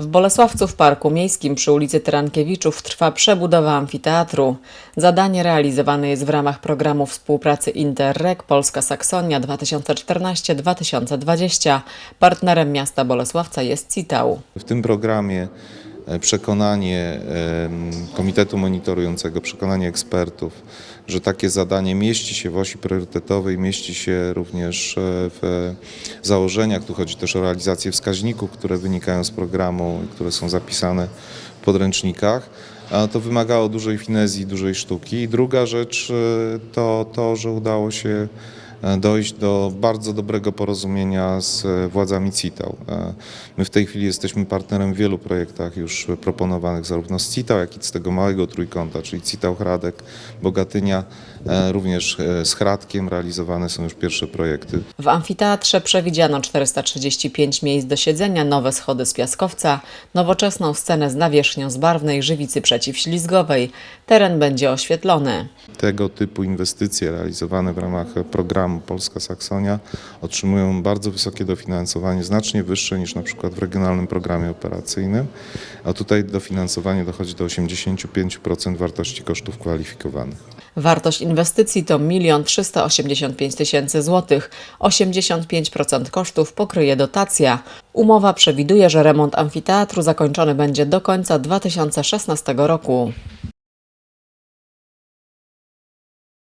W Bolesławcu w Parku Miejskim przy ulicy Tyrankiewiczów trwa przebudowa amfiteatru. Zadanie realizowane jest w ramach programu współpracy Interreg Polska Saksonia 2014-2020. Partnerem miasta Bolesławca jest CITAU. W tym programie przekonanie em, komitetu monitorującego, przekonanie ekspertów, że takie zadanie mieści się w osi priorytetowej, mieści się również e, w założeniach. Tu chodzi też o realizację wskaźników, które wynikają z programu i które są zapisane w podręcznikach. To wymagało dużej finezji, dużej sztuki. I druga rzecz e, to to, że udało się e, dojść do bardzo dobrego porozumienia z e, władzami CITAU. E, My w tej chwili jesteśmy partnerem w wielu projektach już proponowanych zarówno z CITAU, jak i z tego małego trójkąta, czyli CITAU Hradek, Bogatynia, e, również e, z Hradkiem realizowane są już pierwsze projekty. W amfiteatrze przewidziano 435 miejsc do siedzenia, nowe schody z piaskowca, nowoczesną scenę z nawierzchnią z barwnej żywicy przeciwślizgowej. Teren będzie oświetlony. Tego typu inwestycje realizowane w ramach programu Polska Saksonia otrzymują bardzo wysokie dofinansowanie, znacznie wyższe niż na przykład w regionalnym programie operacyjnym, a tutaj dofinansowanie dochodzi do 85% wartości kosztów kwalifikowanych. Wartość inwestycji to 1 385 tysięcy złotych. 85% kosztów pokryje dotacja. Umowa przewiduje, że remont amfiteatru zakończony będzie do końca 2016 roku.